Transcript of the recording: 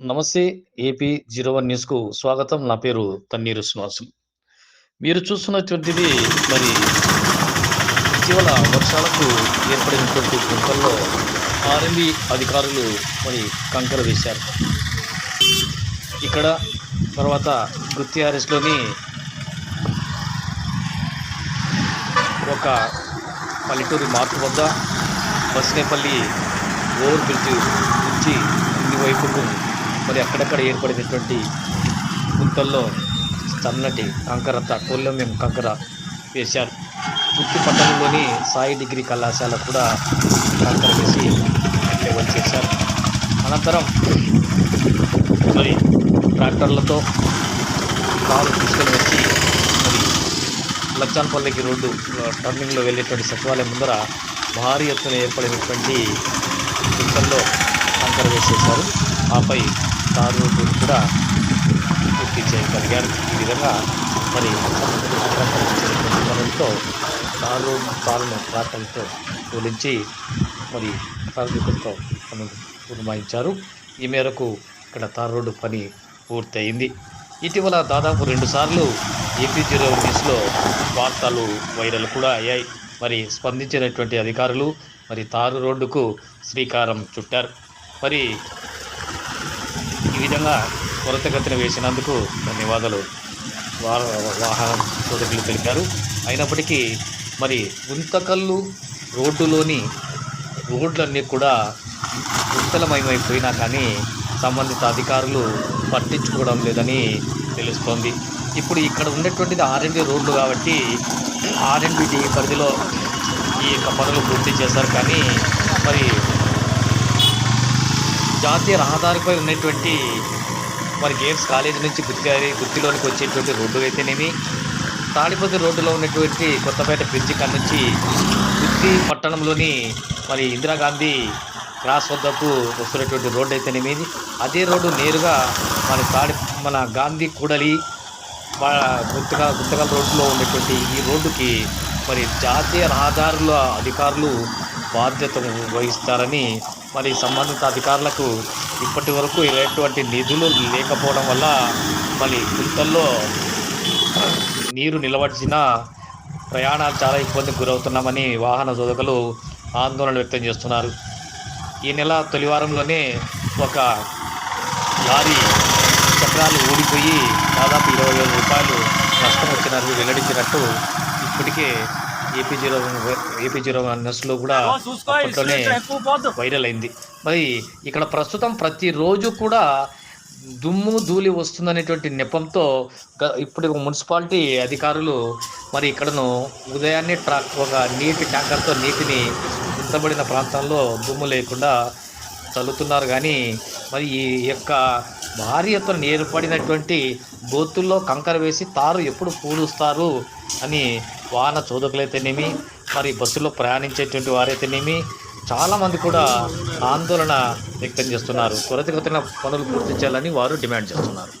నమస్తే AP zero one న్యూస్కు స్వాగతం. నా పేరు తన్నీరు శ్రీనివాసం. మీరు చూస్తున్నటువంటిది మరి ఇటీవల వర్షాలకు ఏర్పడినటువంటి గుంటల్లో ఆర్ఎంబి అధికారులు మరి కంకర వేశారు. ఇక్కడ తర్వాత గుత్తిఆర్ఎస్లోని ఒక పల్లెటూరి మార్పు వద్ద బస్నేపల్లి ఓవర్ బ్రిడ్జ్ నుంచి కింది వైపుకు మరి అక్కడక్కడ ఏర్పడినటువంటి గుంతల్లో సన్నటి కంకర తక్కువలో మేము కంకర వేశారు. గుత్తి పట్టణంలోని సాయి డిగ్రీ కళాశాల కూడా కంకర వేసి లెవెల్ చేశారు. అనంతరం మరి ట్రాక్టర్లతో కాలు తీసుకొని వచ్చి మరి లచ్చాన్పల్లికి రోడ్డు టర్నింగ్లో వెళ్ళేటువంటి సచివాలయం ముందర భారీ ఎత్తున ఏర్పడినటువంటి గుంతల్లో కంకర వేసేశారు ఆపై తారు రోడ్డు కూడా పూర్తి చేయగలిగారు. ఈ విధంగా మరి బలంతో పనులతో రోడ్డు తారును ట్రాక్టర్లతో తోలించి మరి కార్మికులతో పనులు పురమాయించారు ఈ మేరకు ఇక్కడ తార్ రోడ్డు పని పూర్తయింది. ఇటీవల దాదాపు రెండు సార్లు ఏపీ జీరో న్యూస్లో వార్తలు వైరల్ కూడా అయ్యాయి. మరి స్పందించినటువంటి అధికారులు మరి తారు రోడ్డుకు శ్రీకారం చుట్టారు. మరి ఈ విధంగా త్వరితగతిన వేసినందుకు ధన్యవాదాలు. వాహన వాహనం సోదరులు తెలిపారు. అయినప్పటికీ మరి గుంతకల్లు రోడ్డులోని రోడ్లన్నీ కూడా గుంతలమయమైపోయినా కానీ సంబంధిత అధికారులు పట్టించుకోవడం లేదని తెలుస్తోంది. ఇప్పుడు ఇక్కడ ఉండేటువంటిది ఆర్ఎండి రోడ్లు కాబట్టి ఆర్ఎండి పరిధిలో ఈ యొక్క పనులు పూర్తి చేశారు. కానీ మరి జాతీయ రహదారిపై ఉన్నటువంటి మరి గేమ్స్ కాలేజ్ నుంచి గుత్తి గుత్తిలోనికి వచ్చేటువంటి రోడ్డు అయితేనేమి తాడిపతి రోడ్డులో ఉన్నటువంటి కొత్తపేట బ్రిడ్జి కాడ నుంచి గుత్తి పట్టణంలోని మరి ఇందిరాగాంధీ క్రాస్ వద్దకు వస్తున్నటువంటి రోడ్డు అయితేనేమి అదే రోడ్డు నేరుగా మన తాడి మన గాంధీ కూడలి గుత్తగా గుంతకల్ రోడ్డులో ఉన్నటువంటి ఈ రోడ్డుకి మరి జాతీయ రహదారుల అధికారులు బాధ్యత వహిస్తారని మరి సంబంధిత అధికారులకు ఇప్పటి వరకు ఎటువంటి నిధులు లేకపోవడం వల్ల మరి గుంతల్లో నీరు నిలబడిన ప్రయాణాలు చాలా ఇబ్బందికి గురవుతున్నామని వాహన శోధకులు ఆందోళన వ్యక్తం చేస్తున్నారు. ఈ నెల తొలివారంలోనే ఒక లారీ చక్రాలు ఊడిపోయి దాదాపు ఇరవై వేల రూపాయలు నష్టం వచ్చినట్లు వెల్లడించినట్టు ఇప్పటికే ఏపీ జీరో ఏపీ జీరో న్యూస్లో కూడా అప్పట్లోనే వైరల్ అయింది. మరి ఇక్కడ ప్రస్తుతం ప్రతిరోజు కూడా దుమ్ము ధూళి వస్తుందనేటువంటి నెపంతో ఇప్పుడు మున్సిపాలిటీ అధికారులు మరి ఇక్కడను ఉదయాన్నే ట్రాక్ ఒక నీటి ట్యాంకర్తో నీటిని ఉంచబడిన ప్రాంతాల్లో దుమ్ము లేకుండా చల్లుతున్నారు కానీ మరి ఈ యొక్క భారీ ఎత్తున ఏర్పడినటువంటి గోతుల్లో కంకర వేసి తారు ఎప్పుడు పూడుస్తారు అని వాహన చోదకులైతేనేమి మరి బస్సులో ప్రయాణించేటువంటి వారైతేనేమి చాలామంది కూడా ఆందోళన వ్యక్తం చేస్తున్నారు. త్వరితగతిన పనులు పూర్తి చేయాలని వారు డిమాండ్ చేస్తున్నారు.